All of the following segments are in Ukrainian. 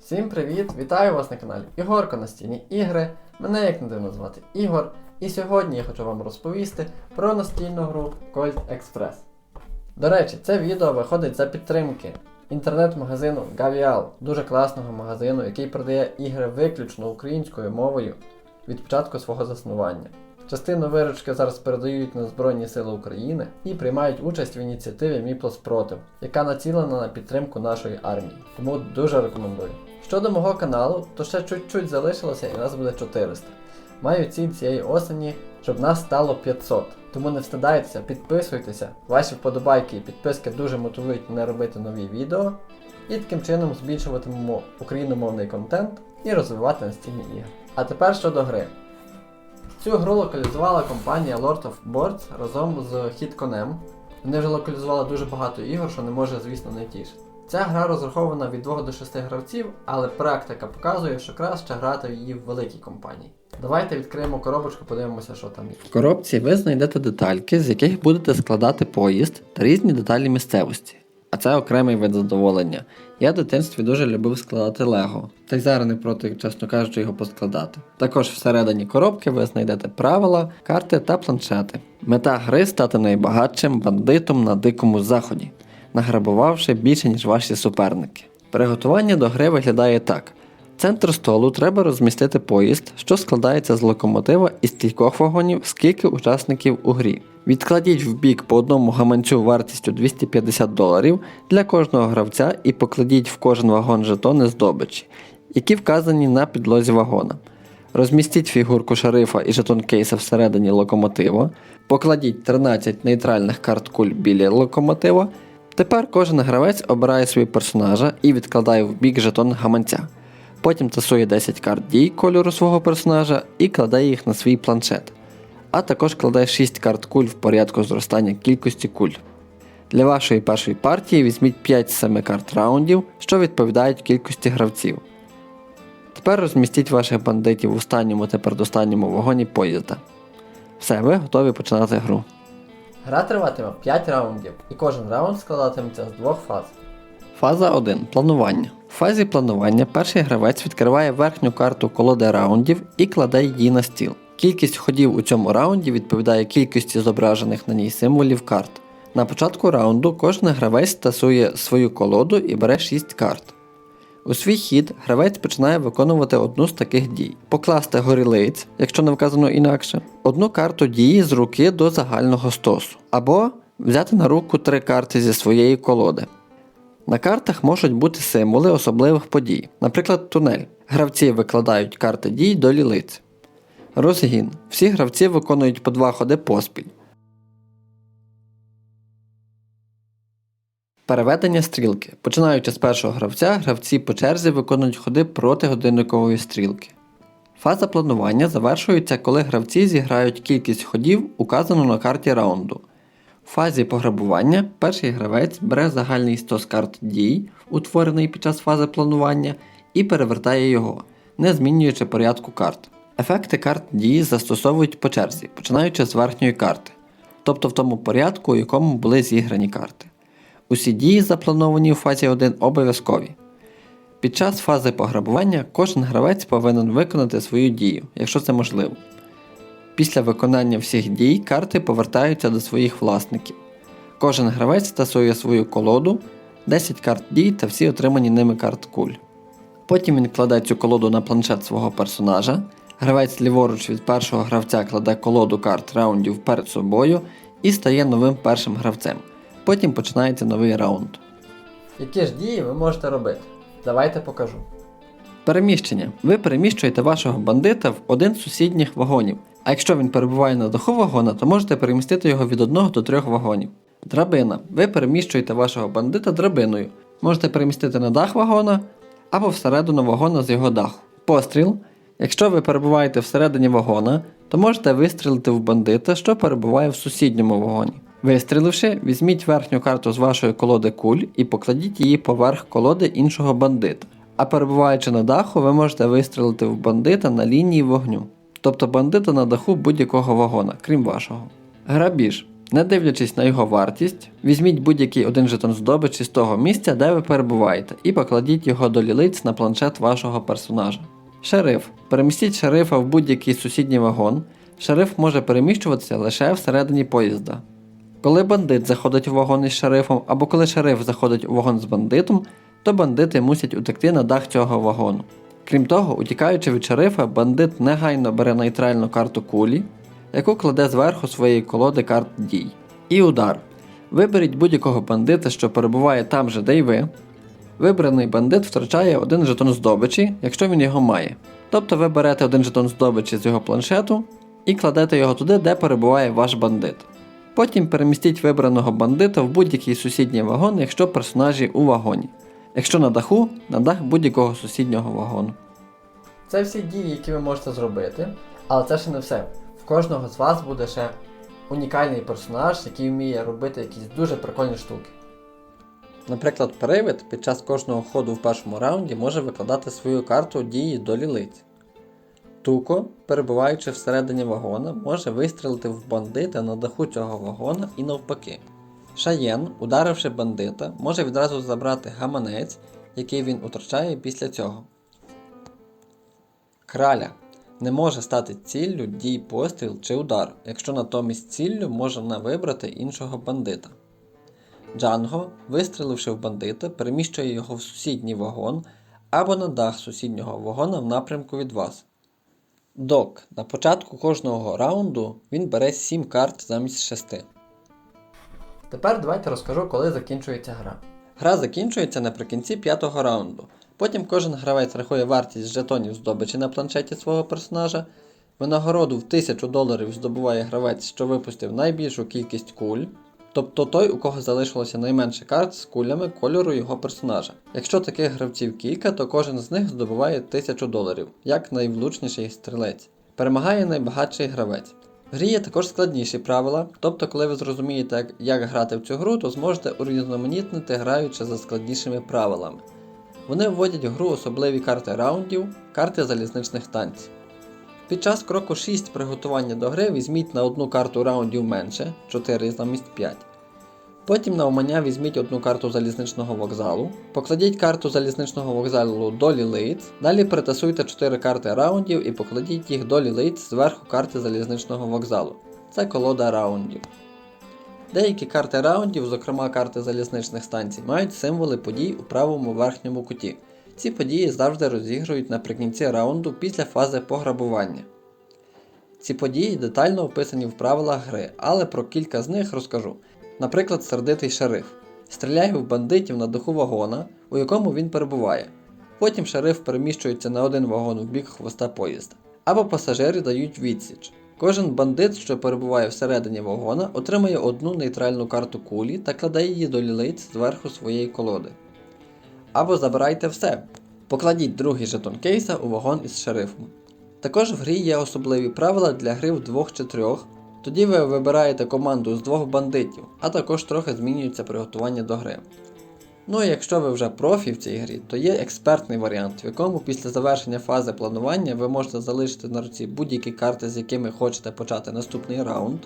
Всім привіт! Вітаю вас на каналі Ігорко Настільні ігри. Мене як не дивно звати Ігор. І сьогодні я хочу вам розповісти про настільну гру Colt Express. До речі, це відео виходить за підтримки інтернет-магазину Gavial, дуже класного магазину, який продає ігри виключно українською мовою від початку свого заснування. Частину виручки зараз передають на Збройні Сили України і приймають участь в ініціативі Мі плюс яка націлена на підтримку нашої армії. Тому дуже рекомендую. Щодо мого каналу, то ще чуть-чуть залишилося і нас буде 400. Маю ціль цієї осені, щоб нас стало 500. Тому не встидайтеся, підписуйтеся. Ваші вподобайки і підписки дуже мотивують мене робити нові відео. І таким чином збільшуватимемо україномовний контент і розвивати настільні ігри. А тепер щодо гри. Цю гру локалізувала компанія Lord of Boards разом з HitConem. Вони вже локалізували дуже багато ігор, що не може, звісно, не тішити. Ця гра розрахована від 2 до 6 гравців, але практика показує, що краще грати в її в великій компанії. Давайте відкриємо коробочку, подивимося, що там є. В коробці ви знайдете детальки, з яких будете складати поїзд та різні деталі місцевості. А це окремий вид задоволення. Я в дитинстві дуже любив складати Лего, та й зараз не проти, чесно кажучи, його поскладати. Також всередині коробки ви знайдете правила, карти та планшети. Мета гри стати найбагатшим бандитом на дикому заході, награбувавши більше, ніж ваші суперники. Приготування до гри виглядає так. В центр столу треба розмістити поїзд, що складається з локомотива і стількох вагонів, скільки учасників у грі. Відкладіть в бік по одному гаманцю вартістю 250 доларів для кожного гравця і покладіть в кожен вагон жетони здобичі, які вказані на підлозі вагона. Розмістіть фігурку шерифа і жетон кейса всередині локомотива, покладіть 13 нейтральних карт куль біля локомотива. Тепер кожен гравець обирає свій персонажа і відкладає в бік жетон гаманця. Потім тасує 10 карт дій кольору свого персонажа і кладе їх на свій планшет. А також кладе 6 карт куль в порядку зростання кількості куль. Для вашої першої партії візьміть 5 з 7 карт раундів, що відповідають кількості гравців. Тепер розмістіть ваших бандитів в останньому та передостанньому вагоні поїзда. Все, ви готові починати гру. Гра триватиме 5 раундів, і кожен раунд складатиметься з двох фаз. Фаза 1. Планування. В фазі планування перший гравець відкриває верхню карту колоди раундів і кладе її на стіл. Кількість ходів у цьому раунді відповідає кількості зображених на ній символів карт. На початку раунду кожен гравець тасує свою колоду і бере 6 карт. У свій хід гравець починає виконувати одну з таких дій: покласти горілиць, якщо не вказано інакше, одну карту дії з руки до загального стосу, або взяти на руку три карти зі своєї колоди. На картах можуть бути символи особливих подій, наприклад, тунель. Гравці викладають карти дій до лілиць. Розгін. Всі гравці виконують по два ходи поспіль. Переведення стрілки. Починаючи з першого гравця, гравці по черзі виконують ходи проти годинникової стрілки. Фаза планування завершується, коли гравці зіграють кількість ходів, указану на карті раунду. В фазі пограбування перший гравець бере загальний стос карт дій, утворений під час фази планування, і перевертає його, не змінюючи порядку карт. Ефекти карт дії застосовують по черзі, починаючи з верхньої карти, тобто в тому порядку, у якому були зіграні карти. Усі дії, заплановані у фазі 1, обов'язкові. Під час фази пограбування кожен гравець повинен виконати свою дію, якщо це можливо. Після виконання всіх дій карти повертаються до своїх власників. Кожен гравець тасує свою колоду, 10 карт дій та всі отримані ними карт куль. Потім він кладе цю колоду на планшет свого персонажа. Гравець ліворуч від першого гравця кладе колоду карт раундів перед собою і стає новим першим гравцем. Потім починається новий раунд. Які ж дії ви можете робити? Давайте покажу. Переміщення. Ви переміщуєте вашого бандита в один з сусідніх вагонів. А якщо він перебуває на даху вагона, то можете перемістити його від 1 до 3 вагонів. Драбина. Ви переміщуєте вашого бандита драбиною. Можете перемістити на дах вагона або всередину вагона з його даху. Постріл. Якщо ви перебуваєте всередині вагона, то можете вистрілити в бандита, що перебуває в сусідньому вагоні. Вистріливши, візьміть верхню карту з вашої колоди куль і покладіть її поверх колоди іншого бандита. А перебуваючи на даху, ви можете вистрілити в бандита на лінії вогню, тобто бандита на даху будь-якого вагона, крім вашого. Грабіж. Не дивлячись на його вартість, візьміть будь-який один жетон здобичі з того місця, де ви перебуваєте, і покладіть його до лілиць на планшет вашого персонажа. Шериф. Перемістіть шерифа в будь-який сусідній вагон. Шериф може переміщуватися лише всередині поїзда. Коли бандит заходить у вагон із шерифом, або коли шериф заходить у вагон з бандитом, то бандити мусять утекти на дах цього вагону. Крім того, утікаючи від шерифа, бандит негайно бере нейтральну карту кулі, яку кладе зверху своєї колоди карт дій. І удар. Виберіть будь-якого бандита, що перебуває там же, де й ви. Вибраний бандит втрачає один жетон здобичі, якщо він його має. Тобто ви берете один жетон здобичі з його планшету і кладете його туди, де перебуває ваш бандит. Потім перемістіть вибраного бандита в будь-який сусідній вагон, якщо персонажі у вагоні. Якщо на даху, на дах будь-якого сусіднього вагону. Це всі дії, які ви можете зробити, але це ще не все. В кожного з вас буде ще унікальний персонаж, який вміє робити якісь дуже прикольні штуки. Наприклад, привид під час кожного ходу в першому раунді може викладати свою карту дії до лілиць. Туко, перебуваючи всередині вагона, може вистрілити в бандита на даху цього вагона і навпаки. Шаєн, ударивши бандита, може відразу забрати гаманець, який він втрачає після цього. Краля не може стати ціллю дій постріл чи удар, якщо натомість ціллю можна вибрати іншого бандита. Джанго, вистріливши в бандита, переміщує його в сусідній вагон або на дах сусіднього вагона в напрямку від вас. Док. На початку кожного раунду він бере 7 карт замість 6. Тепер давайте розкажу, коли закінчується гра. Гра закінчується наприкінці п'ятого раунду. Потім кожен гравець рахує вартість жетонів здобичі на планшеті свого персонажа. Винагороду в 1000 доларів здобуває гравець, що випустив найбільшу кількість куль, тобто той, у кого залишилося найменше карт з кулями кольору його персонажа. Якщо таких гравців кілька, то кожен з них здобуває 1000 доларів, як найвлучніший стрілець. Перемагає найбагатший гравець. В грі є також складніші правила, тобто, коли ви зрозумієте, як, грати в цю гру, то зможете урізноманітнити граючи за складнішими правилами. Вони вводять в гру особливі карти раундів, карти залізничних танців. Під час кроку 6 приготування до гри візьміть на одну карту раундів менше 4 замість 5. Потім на умання візьміть одну карту залізничного вокзалу, покладіть карту залізничного вокзалу до лілиць, далі перетасуйте 4 карти раундів і покладіть їх до лілиць зверху карти залізничного вокзалу. Це колода раундів. Деякі карти раундів, зокрема карти залізничних станцій, мають символи подій у правому верхньому куті. Ці події завжди розігрують наприкінці раунду після фази пограбування. Ці події детально описані в правилах гри, але про кілька з них розкажу. Наприклад, сердитий шериф. Стріляє в бандитів на даху вагона, у якому він перебуває. Потім шериф переміщується на один вагон в бік хвоста поїзда. Або пасажири дають відсіч. Кожен бандит, що перебуває всередині вагона, отримує одну нейтральну карту кулі та кладе її до лілиць зверху своєї колоди. Або забирайте все. Покладіть другий жетон кейса у вагон із шерифом. Також в грі є особливі правила для гри в двох чи трьох. Тоді ви вибираєте команду з двох бандитів, а також трохи змінюється приготування до гри. Ну і якщо ви вже профі в цій грі, то є експертний варіант, в якому після завершення фази планування ви можете залишити на руці будь-які карти, з якими хочете почати наступний раунд.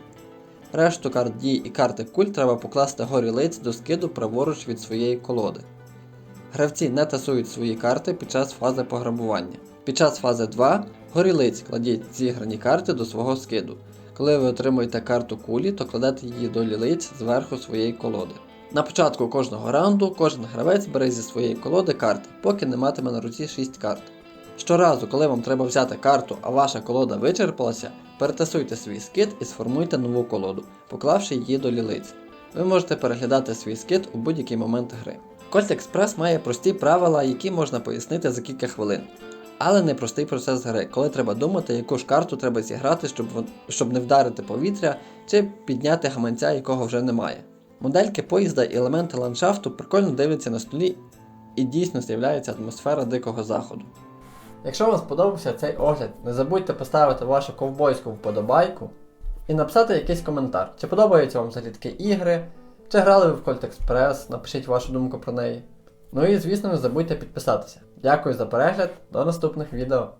Решту карт дій і карти куль треба покласти горі лиць до скиду праворуч від своєї колоди. Гравці не тасують свої карти під час фази пограбування. Під час фази 2 горілиць кладіть зіграні карти до свого скиду. Коли ви отримуєте карту кулі, то кладете її до лілиць зверху своєї колоди. На початку кожного раунду кожен гравець бере зі своєї колоди карти, поки не матиме на руці 6 карт. Щоразу, коли вам треба взяти карту, а ваша колода вичерпалася, перетасуйте свій скид і сформуйте нову колоду, поклавши її до лілиць. Ви можете переглядати свій скид у будь-який момент гри. Colt Express має прості правила, які можна пояснити за кілька хвилин. Але не простий процес гри, коли треба думати, яку ж карту треба зіграти, щоб, щоб не вдарити повітря чи підняти гаманця, якого вже немає. Модельки поїзда і елементи ландшафту прикольно дивляться на столі і дійсно з'являється атмосфера дикого заходу. Якщо вам сподобався цей огляд, не забудьте поставити вашу ковбойську вподобайку і написати якийсь коментар, чи подобаються вам взагалі такі ігри, чи грали ви в Colt Express, напишіть вашу думку про неї. Ну і звісно не забудьте підписатися. Дякую за перегляд, до наступних відео.